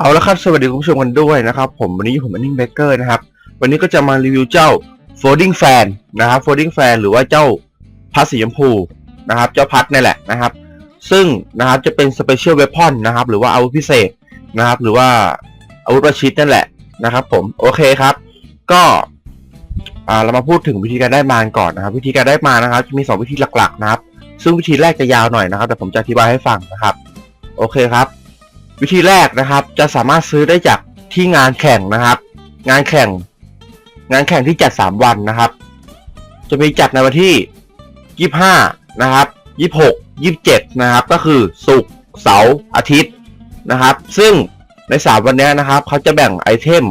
เอาละครับสวัสดีคุณผู้ชมกันด้วยนะครับผมวันนี้ผมอันนิ่งเบเกอร์นะครับ วันนี้ก็จะมารีวิวเจ้า folding fan นะครับ folding fan หรือว่าเจ้าพัดสีชมพูนะครับ เจ้าพัดนี่แหละนะครับ ซึ่งนะครับจะเป็น special weapon นะครับ หรือว่าอาวุธพิเศษนะครับ หรือว่าอาวุธประชิดนั่นแหละนะครับ ผมโอเคครับ ก็เรามาพูดถึงวิธีการได้มาก่อนนะครับ วิธีการได้มานะครับจะมีสองวิธีหลักๆนะครับ ซึ่งวิธีแรกจะยาวหน่อยนะครับ แต่ผมจะอธิบายให้ฟังนะครับ โอเคครับ วิธีแรกนะครับ จะสามารถซื้อได้จากที่งานแข่งนะครับ งานแข่ง งานแข่งที่จัด 3 วันนะครับ จะมีจัดในวันที่ 25 นะครับ 26 27 นะครับ ก็คือศุกร์เสาร์อาทิตย์นะครับ ซึ่งใน 3 วันนี้นะครับเขาจะแบ่งไอเทม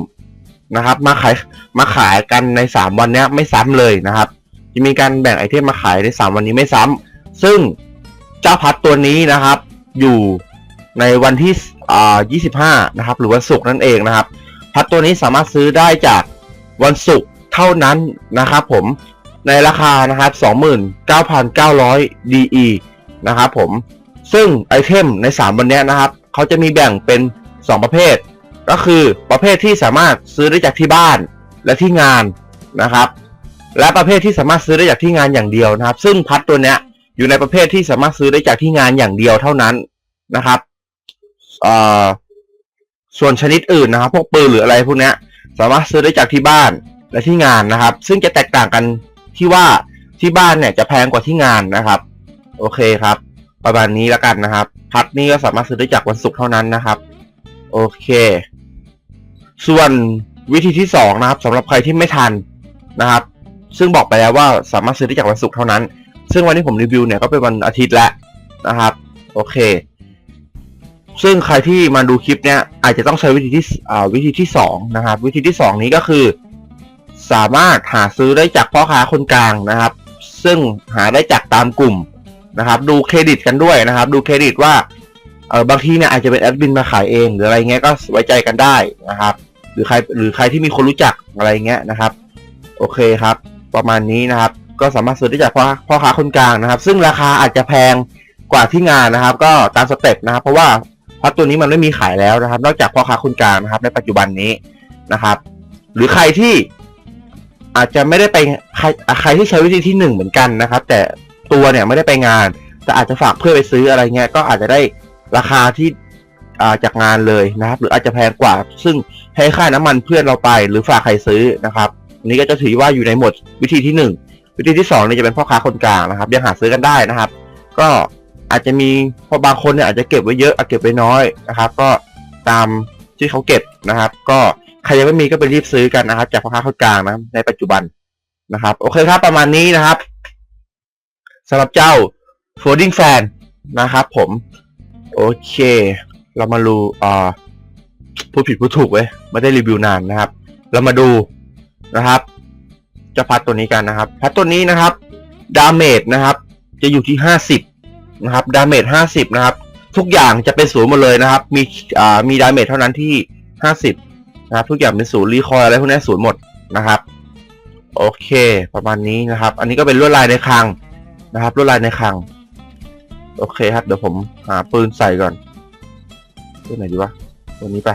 นะครับ มาขายมาขายกันใน 3 วันนี้ไม่ซ้ำเลยนะครับ จะมีการแบ่งไอเทมมาขายใน 3 วันนี้ไม่ซ้ำซึ่งเจ้าพัดตัวนี้นะครับ อยู่ในวันที่ อ่า25 นะครับ หรือวันศุกร์นั่นเองนะครับ พัดตัวนี้สามารถซื้อได้จากวันศุกร์เท่านั้นนะครับผม ในราคานะครับ 29,900 DE นะครับผม ซึ่งไอเทมใน 3 วันนี้นะครับ เขาจะมีแบ่งเป็น 2 ประเภท ก็คือประเภทที่สามารถซื้อได้จากที่บ้านและที่งานนะครับ และประเภทที่สามารถซื้อได้จากที่งานอย่างเดียวนะครับ ซึ่งพัดตัวเนี้ยอยู่ในประเภทที่สามารถซื้อได้จากที่งานอย่างเดียวเท่านั้นนะครับ อ่อส่วนชนิดอื่นนะครับ พวกปืนหรืออะไรพวกนี้สามารถซื้อได้จากที่บ้านและที่งานนะครับ ซึ่งจะแตกต่างกันที่ว่าที่บ้านเนี่ยจะแพงกว่าที่งานนะครับ โอเคครับ ประมาณนี้แล้วกันนะครับ พัดนี้ก็สามารถซื้อได้จากวันศุกร์เท่านั้นนะครับ โอเค ส่วนวิธีที่สองนะครับสำหรับใครที่ไม่ทันนะครับ ซึ่งบอกไปแล้วว่าสามารถซื้อได้จากวันศุกร์เท่านั้น ซึ่งวันที่ผมรีวิวเนี่ยก็เป็นวันอาทิตย์แล้วนะครับ โอเค ซึ่งใครที่มาดูคลิปเนี้ยอาจจะต้องใช้วิธีที่อ่าวิธีที่สองนะครับ วิธีที่สองนี้ก็คือ สามารถหาซื้อได้จากพ่อค้าคนกลางนะครับ ซึ่งหาได้จากตามกลุ่มนะครับ ดูเครดิตกันด้วยนะครับ ดูเครดิตว่าเออบางทีเนี่ยอาจจะเป็นแอดมินมาขายเองหรืออะไรเงี้ยก็ไว้ใจกันได้นะครับ หรือใครหรือใครที่มีคนรู้จักอะไรเงี้ยนะครับ โอเคครับ ประมาณนี้นะครับ ก็สามารถซื้อได้จากพ่อพ่อค้าคนกลางนะครับ ซึ่งราคาอาจจะแพงกว่าที่งานนะครับ ก็ตามสเต็ปนะครับ เพราะว่า เพัดตัวนี้มันไม่มีขายแล้วนะครับ นอกจากพ่อค้าคนกลางนะครับ ในปัจจุบันนี้นะครับ หรือใครที่อาจจะไม่ได้ไปใครใครที่ใช้วิธีที่หนึ่งเหมือนกันนะครับ แต่ตัวเนี่ยไม่ได้ไปงาน แต่อาจจะฝากเพื่อไปซื้ออะไรเงี้ยก็อาจจะได้ราคาที่าจากงานเลยนะครับ หรืออาจจะแพงกว่า ซึ่งให้ค่าน้ำมันเพื่อนเราไป หรือฝากใครซื้อนะครับนี้ก็จะถือว่าอยู่ในหมวดวิธีที่หนึ่งวิธีที่สองเนี่ยจะเป็นพ่อค้าคนกลางนะครับยังหาซื้อกันได้นะครับ ก็ อาจจะมีเพราะบางคนเนี่ยอาจจะเก็บไว้เยอะอาจเก็บไว้น้อยนะครับ ก็ตามที่เขาเก็บนะครับ ก็ใครยังไม่มีก็ไปรีบซื้อกันนะครับ จากพ่อค้าคนกลางนะในปัจจุบันนะครับ โอเคครับประมาณนี้นะครับสำหรับเจ้า folding fan นะครับผม โอเค เรามาดูอ่าพูดผิดพูดถูกเว้ยไม่ได้รีวิวนานนะครับ เรามาดูนะครับจะพัดตัวนี้กันนะครับ พัดตัวนี้นะครับ ดาเมจนะครับ จะอยู่ที่ห้าสิบ นะครับดาเมจห้าสิบนะครับ ทุกอย่างจะเป็นศูนย์หมดเลยนะครับ มีอ่ามีดาเมจเท่านั้นที่ห้าสิบนะครับ ทุกอย่างเป็นศูนย์รีคอยอะไรพวกนี้ศูนย์หมดนะครับ โอเคประมาณนี้นะครับ อันนี้ก็เป็นลวดลายในคลังนะครับลวดลายในคลังโอเคครับ เดี๋ยวผมหาปืนใส่ก่อนตัวไหนดีวะตัวนี้ไป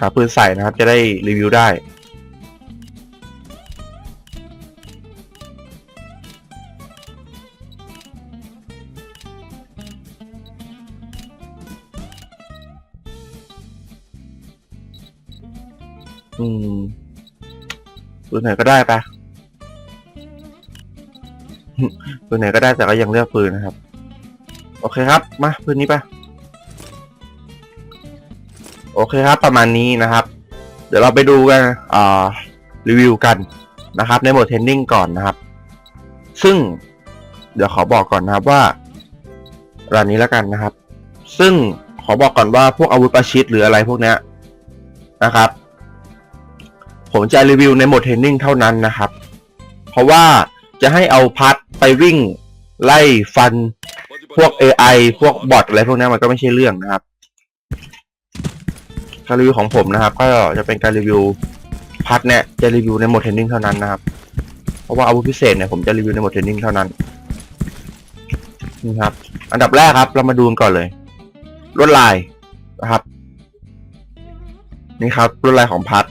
หาปืนใส่นะครับ จะได้รีวิวได้ ปืนไหนก็ได้ปะปืนไหนก็ได้แต่ก็ยังเลือกปืนนะครับ โอเคครับ มาปืนนี้ไปโอเคครับ ประมาณนี้นะครับ เดี๋ยวเราไปดูกันอ่ารีวิวกันนะครับ ในโหมดเทรนนิ่งก่อนนะครับ ซึ่งเดี๋ยวขอบอกก่อนนะครับว่าร้านนี้แล้วกันนะครับ ซึ่งขอบอกก่อนว่าพวกอาวุธประชิดหรืออะไรพวกเนี้ยนะครับ ผมจะรีวิวในโหมดเทรนนิ่งเท่านั้นนะครับ เพราะว่าจะให้เอาพัดไปวิ่งไล่ฟันพวก AI พวกบอทอะไรพวกนี้มันก็ไม่ใช่เรื่องนะครับ การรีวิวของผมนะครับ ก็จะเป็นการรีวิวพัดเนี่ยจะรีวิวในโหมดเทรนนิ่งเท่านั้นนะครับ เพราะว่าอาวุธพิเศษเนี่ยผมจะรีวิวในโหมดเทรนนิ่งเท่านั้นนี่ครับ อันดับแรกครับ เรามาดูกันก่อนเลยลวดลายนะครับ นี่ครับลวดลายของพัด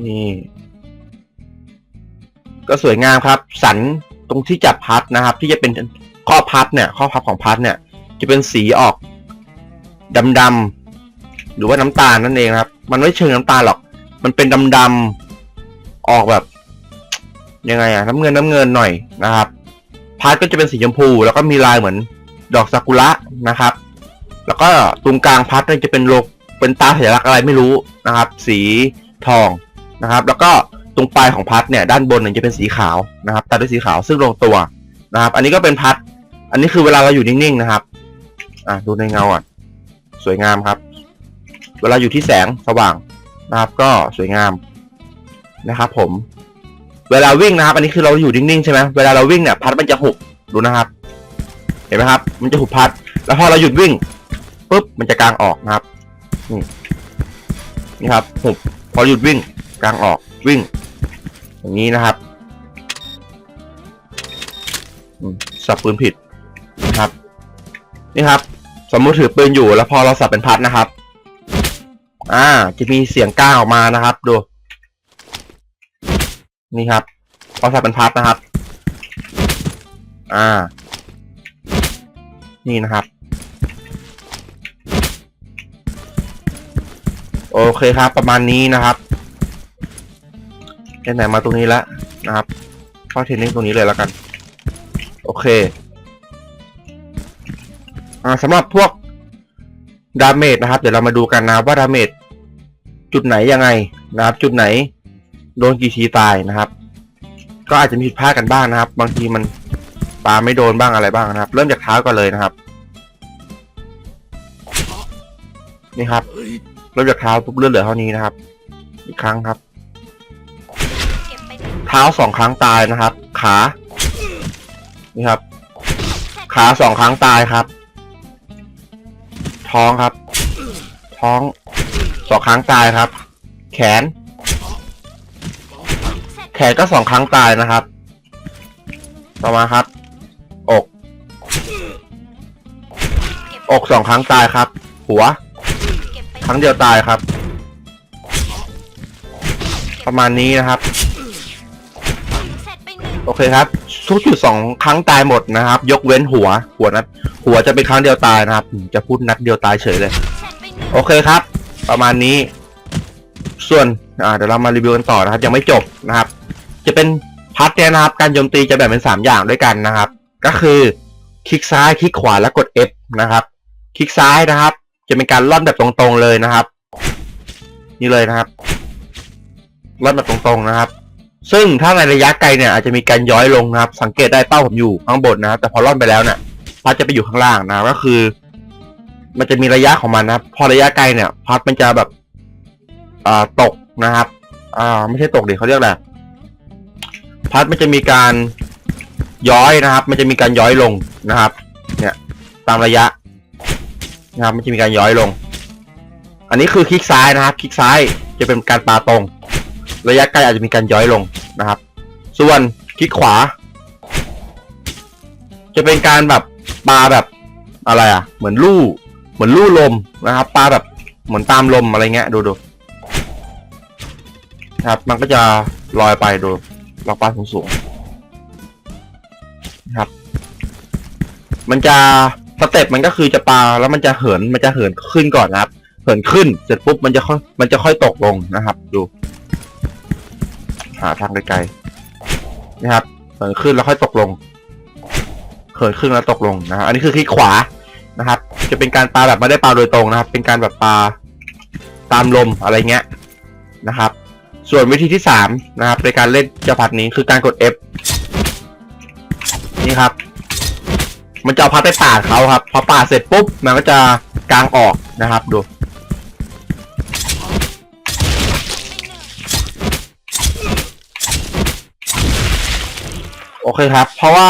นี่ ก็สวยงามครับ สันตรงที่จับพัดนะครับ ที่จะเป็นข้อพับเนี่ย ข้อพับของพัดเนี่ย จะเป็นสีออกดำๆหรือว่าน้ำตาลนั่นเองครับ มันไม่เชิงน้ำตาลหรอก มันเป็นดำๆออกแบบ ยังไงอะน้ำเงินน้ำเงินหน่อยนะครับ พัดก็จะเป็นสีชมพู แล้วก็มีลายเหมือน ดอกซากุระนะครับ แล้วก็ตรงกลางพัดเนี่ยจะเป็นโลกเป็นตาสัญลักษณ์อะไรไม่รู้นะครับ สีทอง นะครับ แล้วก็ตรงปลายของพัดเนี่ยด้านบนเนี่ยจะเป็นสีขาวนะครับตัดด้วยสีขาวซึ่งลงตัวนะครับ อันนี้ก็เป็นพัด อันนี้คือเวลาเราอยู่นิ่งๆนะครับอะดูในเงาอะสวยงามครับ เวลาอยู่ที่แสงสว่างนะครับ ก็สวยงามนะครับ ผม เวลาวิ่งนะครับ อันนี้คือเราอยู่นิ่งๆใช่ไหมเวลาเราวิ่งเนี่ยพัดมันจะหุบดูนะครับ เห็นไหมครับ มันจะหุบพัด แล้วพอเราหยุดวิ่งปุ๊บมันจะกลางออกนะครับนี่นี่ครับหุบพอหยุดวิ่ง กลางออกวิ่ง อย่างนี้นะครับสับปืนผิดนะครับ นี่ครับ สมมติถือปืนอยู่แล้วพอเราสับเป็นพัดนะครับ อ่า จะมีเสียงก้างออกมานะครับ ดู นี่ครับ พอสับเป็นพัดนะครับ อ่า นี่นะครับ โอเคครับ ประมาณนี้นะครับ ไหนมาตรงนี้แล้วนะครับเข้าเทรนนิ่งตรงนี้เลยแล้วกัน โอเค อ่าสำหรับพวกดาเมจนะครับ เดี๋ยวเรามาดูกันนะว่าดาเมจจุดไหนยังไงนะครับ จุดไหนโดนกี่ทีตายนะครับ ก็อาจจะมีผิดพลาดกันบ้างนะครับ บางทีมันปาไม่โดนบ้างอะไรบ้างนะครับ เริ่มจากเท้าก่อนเลยนะครับนี่ครับเริ่มจากเท้าปุ๊บเลือดเหลือเท่านี้นะครับ อีกครั้งครับ ท้าสองครั้งตายนะครับ ขา นี่ครับ ขาสองครั้งตายครับ ท้องครับ ท้องสองครั้งตายครับ แขน แขนก็สองครั้งตายนะครับ ต่อมาครับ อก อกสองครั้งตายครับ หัว ครั้งเดียวตายครับ ประมาณนี้นะครับ เคครับทุกจุดสองครั้งตายหมดนะครับ ยกเว้นหัว หัวนัด หัวจะเป็นครั้งเดียวตายนะครับ จะพูดนัดเดียวตายเฉยเลย โอเคครับ ประมาณนี้ ส่วนอ่าเดี๋ยวเรามารีวิวกันต่อนะครับ ยังไม่จบนะครับ จะเป็นพัดเนี่ยนะครับ การโจมตีจะแบ่งเป็นสามอย่างด้วยกันนะครับ ก็คือคลิกซ้ายคลิกขวาและกด F นะครับ คลิกซ้ายนะครับ จะเป็นการล่อนแบบตรงๆเลยนะครับ นี่เลยนะครับล่อนแบบตรงๆนะครับ ซึ่งถ้าในระยะไกลเนี่ยอาจจะมีการย้อยลงนะครับ สังเกตได้เป้าผมอยู่ข้างบนนะครับ แต่พอล่อนไปแล้วเนี่ยพัดจะไปอยู่ข้างล่างนะก็คือ มันจะมีระยะของมันนะครับ พอระยะไกลเนี่ย พัดมันจะแบบอ่าตกนะครับ อ่า ไม่ใช่ตกเดิเขาเรียกอะไรพัดมันจะมีการย้อยนะครับ มันจะมีการย้อยลงนะครับ เนี่ย ตามระยะนะครับ มันจะมีการย้อยลง อันนี้คือคลิกซ้ายนะครับ คลิกซ้ายจะเป็นการปาตรง ระยะไกลอาจจะมีการย้อยลงนะครับ ส่วนคลิกขวา จะเป็นการแบบปลาแบบอะไรอะ เหมือนลู่เหมือนลู่ลมนะครับปลาแบบเหมือนตามลมอะไรเงี้ยดูดูนะครับ มันก็จะลอยไปดูลองปลาสูงสูงๆนะครับ มันจะสเต็ปมันก็คือจะปลาแล้วมันจะเหินมันจะเหินขึ้นก่อนนะครับ เหินขึ้นเสร็จปุ๊บมันจะค่อยมันจะค่อยตกลงนะครับ ดู หาทางไกลๆนะครับเหินขึ้นแล้วค่อยตกลงเหินขึ้นแล้วตกลงนะครับอันนี้คือคลิกขวานะครับ จะเป็นการปลาแบบไม่ได้ปลาโดยตรงนะครับ เป็นการแบบปลาตามลมอะไรเงี้ยนะครับ ส่วนวิธีที่สามนะครับในการเล่นเจ้าพัดนี้คือการกด F นี่ครับ มันจะเอาพัดไปปาดเขาครับ พอปาดเสร็จปุ๊บมันก็จะกางออกนะครับดู โอเคครับ เพราะว่า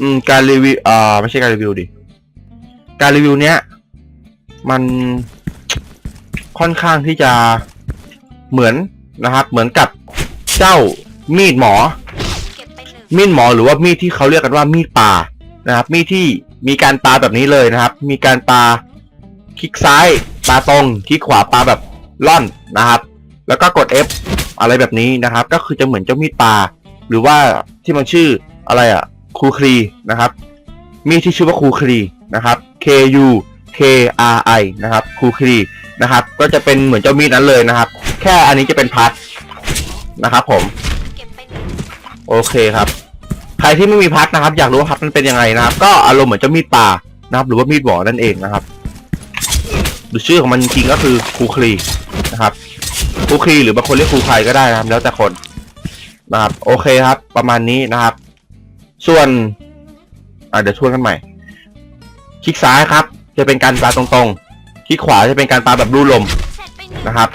อืม การรีวิวอ่าไม่ใช่การรีวิวดิ การรีวิวเนี้ย มันค่อนข้างที่จะเหมือนนะครับ เหมือนกับเจ้ามีดหมอ เก็บไปหนึ่งมีดหมอหรือว่ามีดที่เขาเรียกกันว่ามีดป่านะครับ มีดที่มีการปาแบบนี้เลยนะครับ มีการปาคลิกซ้ายปาตรงคลิกขวาปาแบบล่อนนะครับ แล้วก็กด F อะไรแบบนี้นะครับ ก็คือจะเหมือนเจ้ามีดปา หรือว่าที่มันชื่ออะไรอะคูครีนะครับ มีดที่ชื่อว่าคูครีนะครับ K U K R I นะครับคูครีนะครับ ก็จะเป็นเหมือนเจ้ามีดนั้นเลยนะครับ แค่อันนี้จะเป็นพัดนะครับผมโอเคครับ ใครที่ไม่มีพัดนะครับ อยากรู้ว่าพัดมันเป็นยังไงนะครับ ก็อารมณ์เหมือนเจ้ามีดปลานะครับ หรือว่ามีดหวอนั่นเองนะครับหรือชื่อของมันจริงก็คือคูครีนะครับคูครีหรือบางคนเรียกคูไครก็ได้นะครับ แล้วแต่คน นะครับ โอเคครับ ประมาณนี้นะครับ ส่วนเดี๋ยวชวนกันใหม่ คลิกซ้ายครับ จะเป็นการปาตรงๆ คลิกขวาจะเป็นการปาแบบรูลมนะครับ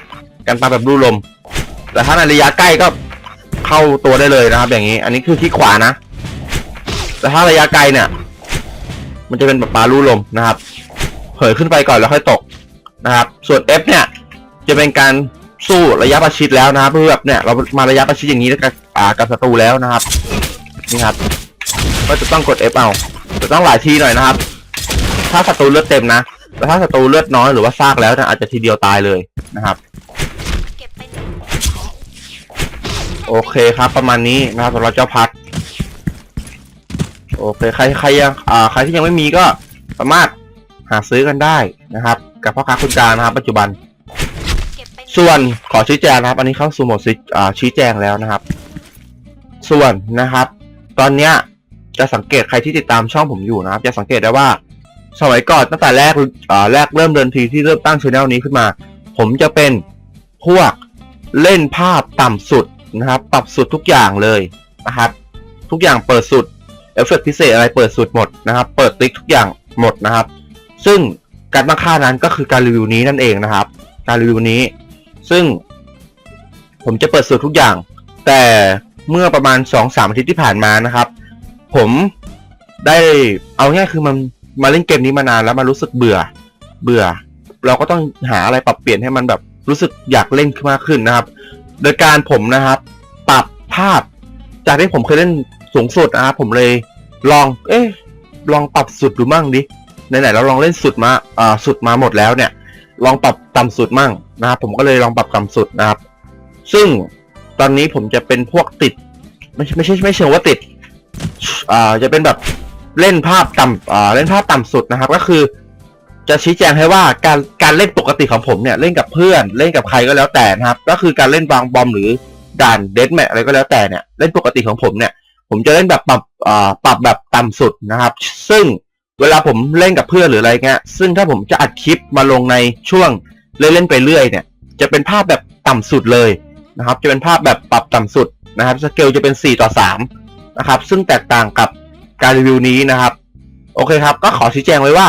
การปาแบบรูลม แต่ถ้าในระยะใกล้ก็เข้าตัวได้เลยนะครับ อย่างนี้ อันนี้คือที่ขวานะ แต่ถ้าระยะไกลเนี่ย มันจะเป็นแบบปลารูลมนะครับ เผยขึ้นไปก่อนแล้วค่อยตกนะครับ ส่วน F เนี่ยจะเป็นการ สู้ระยะประชิดแล้วนะครับเพื่อแบบเนี่ยเรามาระยะประชิดอย่างนี้แล้วกับอ่ากับศัตรูแล้วนะครับนี่ครับก็จะต้องกด F เอาจะต้องหลายทีหน่อยนะครับ ถ้าศัตรูเลือดเต็มนะแต่ถ้าศัตรูเลือดน้อยหรือว่าซากแล้วนี่ยอาจจะทีเดียวตายเลยนะครับโอเคครับ ประมาณนี้นะครับสำหรับเจ้าพัดโอเคใครใครยังอ่าใครที่ยังไม่มีก็สามารถหาซื้อกันได้นะครับ กับพ่อค้าคนกลางนะครับ ปัจจุบัน ส่วนขอชี้แจงนะครับ อันนี้เข้าสู่โหมดชี้แจงแล้วนะครับ ส่วนนะครับ ตอนเนี้ยจะสังเกตใครที่ติดตามช่องผมอยู่นะครับ จะสังเกตได้ว่า สมัยก่อนตั้งแต่แรกแรกเริ่มเดินทีที่เริ่มตั้งช anel นี้ขึ้นมา ผมจะเป็นพวกเล่นภาพต่ำสุดนะครับ ปรับสุดทุกอย่างเลยนะครับ ทุกอย่างเปิดสุดเอฟเฟกต์พิเศษอะไรเปิดสุดหมดนะครับ เปิดติ๊กทุกอย่างหมดนะครับ ซึ่งการตั้งค่านั้นก็คือการรีวิวนี้นั่นเองนะครับ การรีวิวนี้ ซึ่ง ผมจะเปิดสูตรทุกอย่าง แต่เมื่อประมาณสองสามอาทิตย์ที่ผ่านมานะครับ ผมได้เอาง่ายคือมันมาเล่นเกมนี้มานานแล้วมันรู้สึกเบื่อ เบื่อ เราก็ต้องหาอะไรปรับเปลี่ยนให้มันแบบรู้สึกอยากเล่นขึ้นมากขึ้นนะครับ โดยการผมนะครับ ปรับภาพ จากที่ผมเคยเล่นสูงสุดนะครับผมเลยลอง เอ๊ะลองปรับสุดดูมั่งดิไหนๆเราลองเล่นสุดมาอ่าสุดมาหมดแล้วเนี่ย ลองปรับต่ำสุดมั่งนะครับ ผมก็เลยลองปรับต่ำสุดนะครับ ซึ่งตอนนี้ผมจะเป็นพวกติด ไม่ใช่ไม่ใช่ไม่เชิงว่าติด อ่าจะเป็นแบบเล่นภาพต่ำอ่าเล่นภาพต่ำสุดนะครับ ก็คือ จะชี้แจงให้ว่าการการเล่นปกติของผมเนี่ยเล่นกับเพื่อนเล่นกับใครก็แล้วแต่นะครับ ก็คือการเล่นวางบอมหรือด่านเดสแมทอะไรก็แล้วแต่เนี่ยเล่นปกติของผมเนี่ย ผมจะเล่นแบบปรับอ่าปรับแบบต่ำสุดนะครับ ซึ่ง เวลาผมเล่นกับเพื่อนหรืออะไรเงี้ย ซึ่งถ้าผมจะอัดคลิปมาลงในช่วงเล่นๆไปเรื่อยเนี่ย จะเป็นภาพแบบต่ำสุดเลยนะครับ จะเป็นภาพแบบปรับต่ำสุดนะครับ สเกลจะเป็น 4 ต่อ 3 นะครับ ซึ่งแตกต่างกับการรีวิวนี้นะครับ โอเคครับ ก็ขอชี้แจงไว้ว่า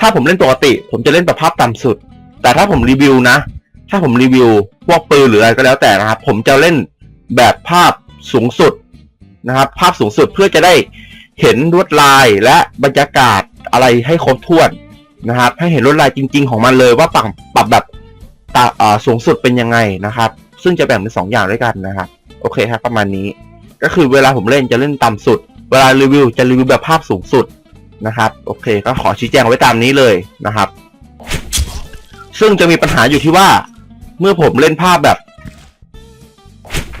ถ้าผมเล่นปกติ ผมจะเล่นแบบภาพต่ำสุด แต่ถ้าผมรีวิวนะ ถ้าผมรีวิวพวกปืนหรืออะไรก็แล้วแต่นะครับ ผมจะเล่นแบบภาพสูงสุดนะครับ ภาพสูงสุดเพื่อจะได้เห็นลวดลายและบรรยากาศ อะไรให้ครบถ้วนนะครับ ให้เห็นลวดลายจริง ๆ ของมันเลยว่าปรับปรับแบบตาเอ่อสูงสุดเป็นยังไงนะครับ ซึ่งจะแบ่งเป็นสองอย่างด้วยกันนะครับโอเคครับประมาณนี้ ก็คือเวลาผมเล่นจะเล่นต่ำสุด เวลารีวิวจะรีวิวแบบภาพสูงสุดนะครับโอเค ก็ขอชี้แจงไว้ตามนี้เลยนะครับ ซึ่งจะมีปัญหาอยู่ที่ว่า เมื่อผมเล่นภาพแบบ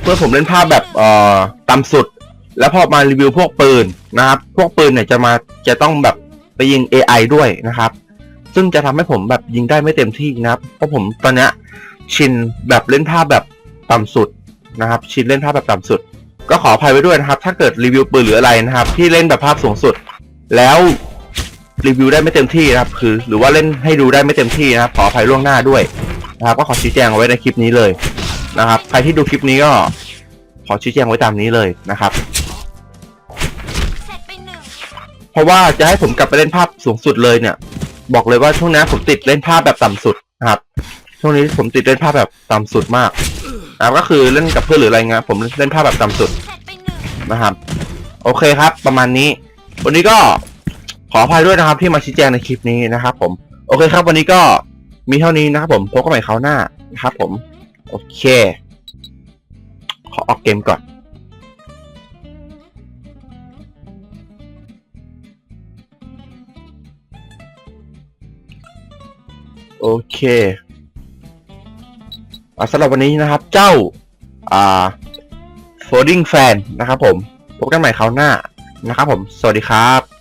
เมื่อผมเล่นภาพแบบเอ่อต่ำสุด แล้วพอมารีวิวพวกปืนนะครับ พวกปืนเนี่ยจะมาจะต้องแบบ ไปยิง AI ด้วยนะครับ ซึ่งจะทำให้ผมแบบยิงได้ไม่เต็มที่นะครับ เพราะผมตอนนี้ชินแบบเล่นภาพแบบต่ำสุดนะครับ ชินเล่นภาพแบบต่ำสุด ก็ขออภัยไว้ด้วยนะครับ ถ้าเกิดรีวิวปืนหรืออะไรนะครับ ที่เล่นแบบภาพสูงสุด แล้วรีวิวได้ไม่เต็มที่นะครับ คือ หรือว่าเล่นให้ดูได้ไม่เต็มที่นะครับ ขออภัยล่วงหน้าด้วยนะครับ ก็ขอชี้แจงเอาไว้ในคลิปนี้เลยนะครับ ใครที่ดูคลิปนี้ก็ขอชี้แจงไว้ตามนี้เลยนะครับ ราะว่าจะให้ผมกลับไปเล่นภาพสูงสุดเลยเนี่ย บอกเลยว่าช่วงนี้ผมติดเล่นภาพแบบต่ำสุดนะครับ ช่วงนี้ผมติดเล่นภาพแบบต่ำสุดมากนะครับก็คือเล่นกับเพื่อนหรืออะไรเงี้ยผมเล่นภาพแบบต่ำสุดเสร็จไปหนึ่งนะครับ โอเคครับ ประมาณนี้ วันนี้ก็ขออภัยด้วยนะครับที่มาชี้แจงในคลิปนี้นะครับ ผม โอเคครับ วันนี้ก็มีเท่านี้นะครับ ผมพบกันใหม่คราวหน้านะครับ ผม โอเค ขอออกเกมก่อน โอเคอสำหรับวันนี้นะครับ เจ้า อ่า folding fan นะครับผม พบกันใหม่คราวหน้านะครับผม สวัสดีครับ